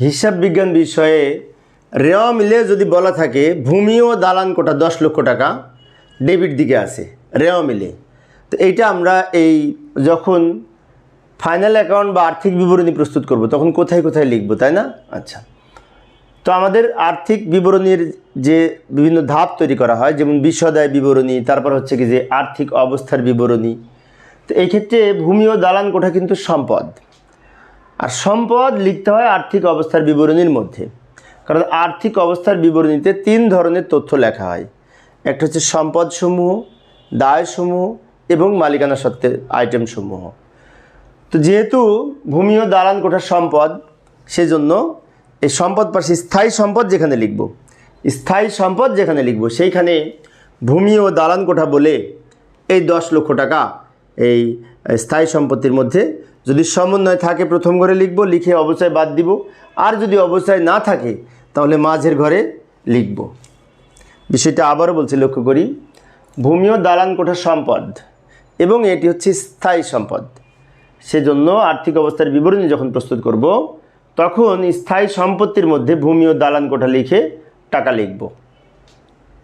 হিসাব বিজ্ঞান বিষয়ে রেওয়া মিলে যদি বলা থাকে, ভূমি ও দালান কোটা দশ লক্ষ টাকা, ডেবিট দিকে আছে, রেওয়া মিলে। তো এইটা আমরা এই যখন ফাইনাল অ্যাকাউন্ট বা আর্থিক বিবরণী প্রস্তুত করব, তখন কোথায় কোথায় লিখব, তাই না? আচ্ছা। তো আমাদের আর্থিক বিবরণীর যে বিভিন্ন ধাপ তৈরি করা হয়, যেমন বিশদায় বিবরণী, তারপর হচ্ছে কি যে আর্থিক অবস্থার বিবরণী। তো এই ক্ষেত্রে ভূমি ও দালান কোঠা কিন্তু সম্পদ। আর সম্পদ লিখতে হয় আর্থিক অবস্থার বিবরণীর মধ্যে। কারণ আর্থিক অবস্থার বিবরণীতে তিন ধরনের তথ্য লেখা হয়। একটা হচ্ছে সম্পদসমূহ, দায়সমূহ এবং মালিকানা সত্ত্বের আইটেমসমূহ তো যেহেতু ভূমি ও দালান কোঠার সম্পদ, সেজন্য এই সম্পদ পাশে স্থায়ী সম্পদ যেখানে লিখব, স্থায়ী সম্পদ যেখানে লিখব, সেইখানে ভূমি ও দালান কোঠা বলে এই দশ লক্ষ টাকা এই স্থায়ী সম্পত্তির মধ্যে যদি সমন্বয় থাকে প্রথম ঘরে লিখব, লিখে অবস্থায় বাদ দিব। আর যদি অবস্থায় না থাকে, তাহলে মাঝের ঘরে লিখব। বিষয়টা আবারও বলছি, লক্ষ্য করি। ভূমি দালান কোঠা সম্পদ, এবং এটি হচ্ছে স্থায়ী সম্পদ। সেজন্য আর্থিক অবস্থার বিবরণী যখন প্রস্তুত করব, তখন স্থায়ী সম্পত্তির মধ্যে ভূমি ও দালান কোঠা লিখে টাকা লিখব।